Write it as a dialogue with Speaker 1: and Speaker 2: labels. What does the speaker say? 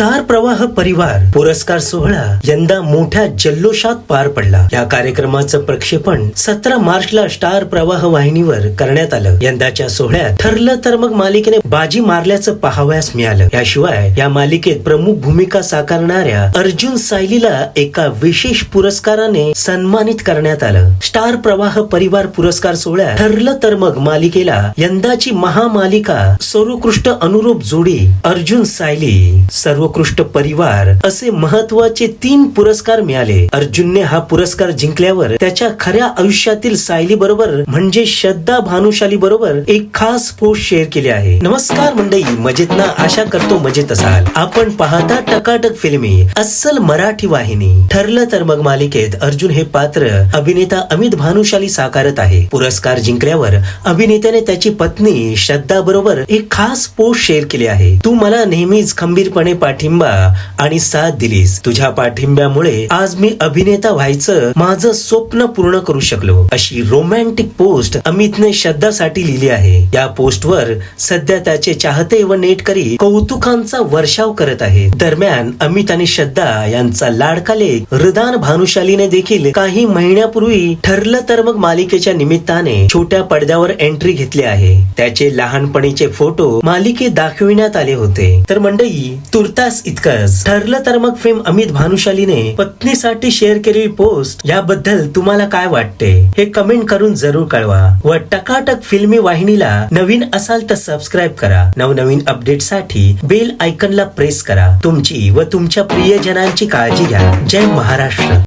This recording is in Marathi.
Speaker 1: स्टार प्रवाह परिवार पुरस्कार सोहळा यंदा मोठ्या जल्लोषात पार पडला. या कार्यक्रमाचं प्रक्षेपण सतरा मार्चला स्टार प्रवाह वाहिनीवर करण्यात आलं. यंदाच्या सोहळ्यात ठरलं तर मग मालिकेने बाजी मारल्याचं पाहावयास मिळालं. याशिवाय या मालिकेत प्रमुख भूमिका साकारणाऱ्या अर्जुन सायलीला एका विशेष पुरस्काराने सन्मानित करण्यात आलं. स्टार प्रवाह परिवार पुरस्कार सोहळ्यात ठरलं तर मग मालिकेला यंदाची महामालिका सर्वोकृष्ट अनुरूप जोडी अर्जुन सायली. सर्व सर्वोत्कृष्ट परिवार असे महत्त्वाचे तीन पुरस्कार मिळाले. अर्जुनने हा पुरस्कार जिंकल्यावर त्याच्या खऱ्या आयुष्यातील सायली बरोबर म्हणजे श्रद्धा भानुशाली बरोबर एक खास पोस्ट शेअर केली आहे. नमस्कार मंडळी मजेत ना? आशा करतो मजेत असाल. आपण पाहता टकाटक फिल्मी अस्सल मराठी वाहिनी. ठरलं तर मग मालिकेत अर्जुन हे पात्र अभिनेता अमित भानुशाली साकारत आहे. पुरस्कार जिंकल्यावर अभिनेत्याने त्याची पत्नी श्रद्धा बरोबर एक खास पोस्ट शेअर केली आहे. तू मला नेहमीच खंबीरपणे पाठिंबा आणि साथ दिलीस. तुझ्या पाठिंब्यामुळे आज मी अभिनेता व्हायचं माझं स्वप्न पूर्ण करू शकलो. अशी रोमॅन्टिक पोस्ट अमितने श्रद्धासाठी लिहिली आहे. या पोस्टवर सध्या त्याचे चाहते व नेटकरी कौतुकांचा वर्षाव करत आहे. दरम्यान अमित आणि श्रद्धा यांचा लाडका लेख हृदान भानुशालीने देखील काही महिन्यापूर्वी ठरलं तर मग मालिकेच्या निमित्ताने छोट्या पडद्यावर एंट्री घेतली आहे. त्याचे लहानपणीचे फोटो मालिकेत दाखविण्यात आले होते. तर मंडळी तुर्तास इतकंच. ठरलं तर मग फेम अमित भानुशालीने पत्नीसाठी शेअर केलेली पोस्ट याबद्दल तुम्हाला काय वाटते? हे कमेंट करून जरूर कळवा. व टकाटक फिल्मी वाहिनीला नवीन असाल तर सबस्क्राईब करा. नवनवीन अपडेटसाठी बेल आयकनला प्रेस करा. तुमची व तुमच्या प्रियजनांची काळजी घ्या. जय महाराष्ट्र.